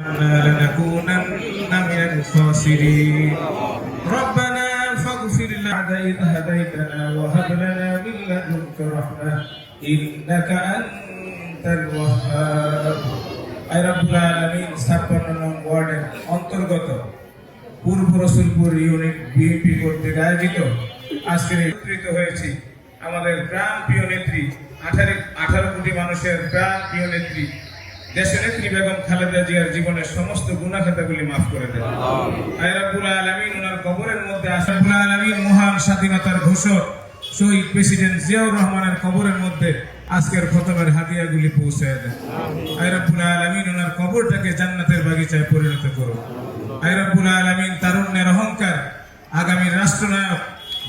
لنكونن من الخاسرين ربنا فاغفر لنا إذ هديتنا وهب لنا من لدنك رحمة إنك أنت الوهاب I রব্বুল আলামিন ছাপ্পান্ন নং ওয়ার্ডের অন্তর্গত পূর্ব রসুলপুর ইউনিট বিএনপি কর্তৃক আয়োজিত আজকের একত্রিত হয়েছি আমাদের প্রাণ প্রিয় নেত্রী আঠারো আঠারো কোটি মানুষের প্রাণ প্রিয় নেত্রী দেশের নেত্রী বেগম খালেদা জিয়ার জীবনের সমস্ত গুণাখাতাগুলি মাফ করে দেন। আয় রাব্বুল আলামিন ওনার কবরের মধ্যে আসাবুল আলামিন মহান স্বাধীনতার ঘোষক, শহীদ প্রেসিডেন্ট জিয়াউর রহমানের কবরের মধ্যে আজকের খতমের হাদিয়াগুলি পৌঁছে দেন। আয় রাব্বুল আলামিন ওনার কবরটাকে জান্নাতের বাগিচায় পরিণত করুন। আয় রাব্বুল আলামিন তারুণ্যের অহংকার আগামী রাষ্ট্রনায়ক,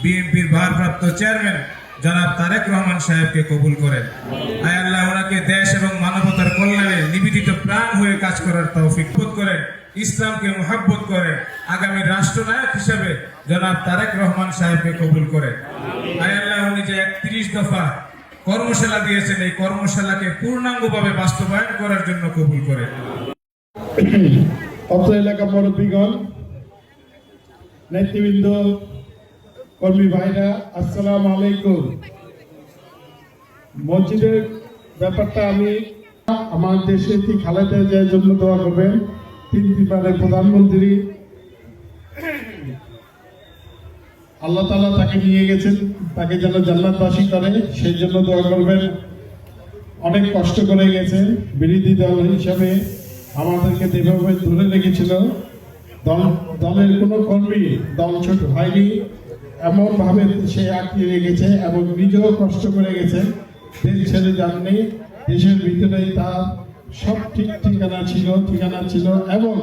বিএনপির ভারপ্রাপ্ত চেয়ারম্যান জনাব তারেক রহমান সাহেবকে কবুল করেন। আয় আল্লাহ ওনাকে দেশ এবং মানবতার কল্যাণে নিবেদিত প্রাণ হয়ে কাজ করার তৌফিক বোধ করেন, ইসলামকে মোহাব্বত করেন, আগামী রাষ্ট্রনায়ক হিসেবে জনাব তারেক রহমান সাহেবকে কবুল করেন। আয় আল্লাহ উনি যে একত্রিশ দফা কর্মশালা দিয়েছেন, এই কর্মশালাকে পূর্ণাঙ্গভাবে বাস্তবায়ন করার জন্য কবুল করেন। অত্র এলাকা মুরব্বীগণ নেতৃবৃন্দ কর্মী ভাইরা, আসসালামু আলাইকুম। মসজিদের ব্যাপারটা আমি আমার দেশে কি খালেদা জিয়ার জন্য দোয়া করবেন। তিন তিনবারের প্রধানমন্ত্রী। আল্লাহ তালা তাকে নিয়ে গেছেন, তাকে যেন জান্নাতবাসী করে, সেই জন্য দোয়া করবেন। অনেক কষ্ট করে গেছে বিরোধী দল হিসাবে আমাদেরকে যেভাবে ধরে রেখেছিল, দল দলের কোনো কর্মী, দল ছোট হয়নি। এমনভাবে সে আটকে রেখেছে এবং নিজেও কষ্ট করে গেছে। দেশ ছেড়ে যাননি, দেশের ভিতরেই তার সব ঠিক ঠিকানা ছিল ঠিকানা ছিল এবং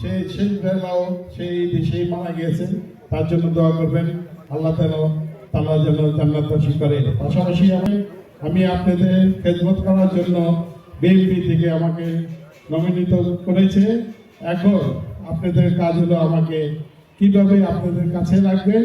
সে সেই বেলাও সেই দেশেই মারা গিয়েছে। তার জন্য দোয়া করবেন, আল্লাহ তালা তালা যেন জান্নাতবাসী করে। পাশাপাশি আমি আমি আপনাদের খেদমত করার জন্য বিএনপি থেকে আমাকে নমিনিত করেছে। এখন আপনাদের কাজ হলো আমাকে কীভাবে আপনাদের কাছে রাখবেন?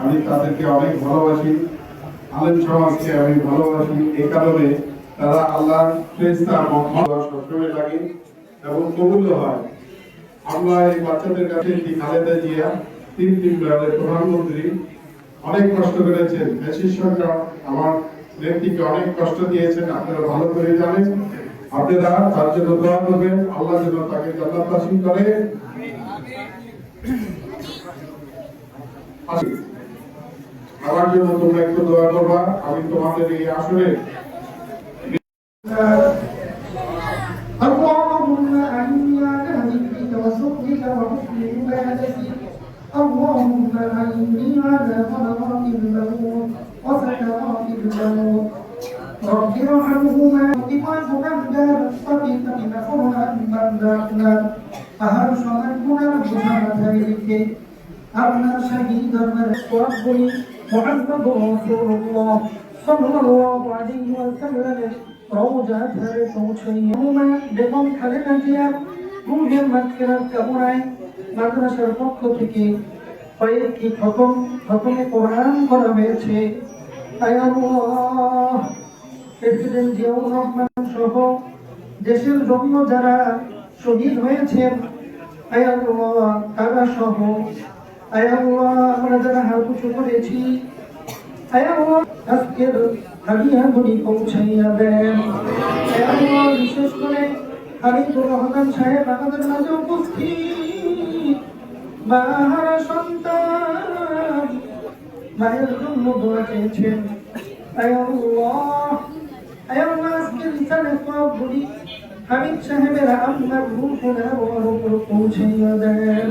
আমি তাদেরকে অনেক ভালোবাসি। আলেম সমাজকে আমি ভালোবাসি। এই কারণে তারা আল্লাহ সবসময় লাগে এবং কবুল হয়। আমরা এই বাচ্চাদের কাছে খালেদা জিয়া, তিন তিন বেলার প্রধানমন্ত্রী, অনেক কষ্ট করেছেন। দেশের সরকার আমার নেত্রীকে অনেক কষ্ট দিয়েছেন। আপনারা ভালো করে জানেন। আপনারা তার জন্য দোয়া করবেন। আল্লাহ যেন তাকে জান্নাতবাসী করে। আমার জন্য তোমরা একটু দোয়া করবা আমি তোমাদের এই আসরে اللهم أعنا بذكرك وشكرك وحسن عبادتك اللهم أعني على ثمرات الموت وسكرات الموت رب ارحمهما وقف مهدا طريقة مفرها من داخلا أهل شركنا بشهادتك أرنا شهيدا ربي محمد رسول الله صلى الله عليه وسلم রওজা ধরে পৌঁছাইয়া বেগম খালেদা জিয়ার রুহের মাঝখানার কামনায় মাদ্রাসার পক্ষ থেকে কয়েকটি খতম খতমে কোরআন করা হয়েছে আয় আল্লাহ প্রেসিডেন্ট জিয়াউর রহমান সহ দেশের জন্য যারা শহীদ হয়েছেন আয় আল্লাহ তারা সহ আয় আল্লাহ, আমরা যারা হাত উঁচু করেছি আয় আল্লাহ, আজকের হাদিয়াগুলি পৌঁছাইয়া দেন। আয় বিশেষ করে হাবিবুর রহমান সাহেব আমাদের মাঝে উপস্থিত। বাহারা সন্তান, মায়ের জন্য দোয়া চেয়েছেন। আয় আল্লাহ আয় আল্লাহ, আজকের ইসানে সবগুলি হাবিব সাহেবের আপনার উপর পৌঁছাইয়া দেন।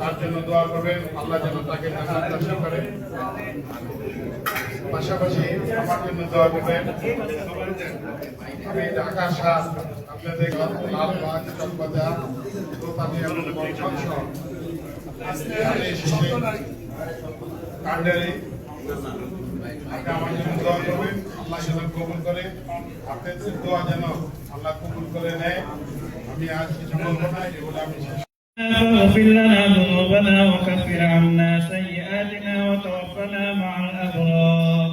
তার জন্য দোয়া করবেন, আল্লাহ যেন তাকে করে। পাশাপাশি আমার জন্য দোয়া করবেন, আমি ঢাকা আপনাদের লালবাগ চকবাজার করবেন, আল্লাহ যেন কবুল করে। আপনাদের যেন করে নেয়। আমি আজ কিছু বলব না, এগুলো আমি فاغفر لنا ذنوبنا وكفر عنا سيئاتنا وتوفنا مع الأبرار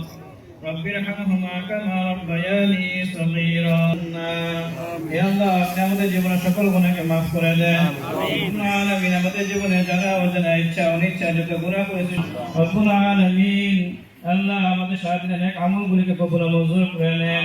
رب ارحمهما كما ربياني صغيرا يا الله আপনি আমাদের জীবনের সকল গুণাকে মাফ করে দেন রব্বুল আলামিন আমাদের জীবনে যারা অজানা ইচ্ছা অনিচ্ছা যত গুনাহ করেছে রব্বুল আলামিন আল্লাহ আমাদের সারাদিনের এক আমলগুলিকে কবুল ও মঞ্জুর করে নেন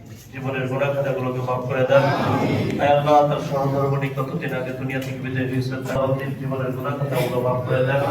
জীবনের গোড়া খাতা গুলোকে মাফ করে দেন। আল্লাহ, তার সহধর্মণি কতদিন আগে দুনিয়া থেকে বিদায় জীবনের গোড়া খাতাগুলো মাফ করে দেন।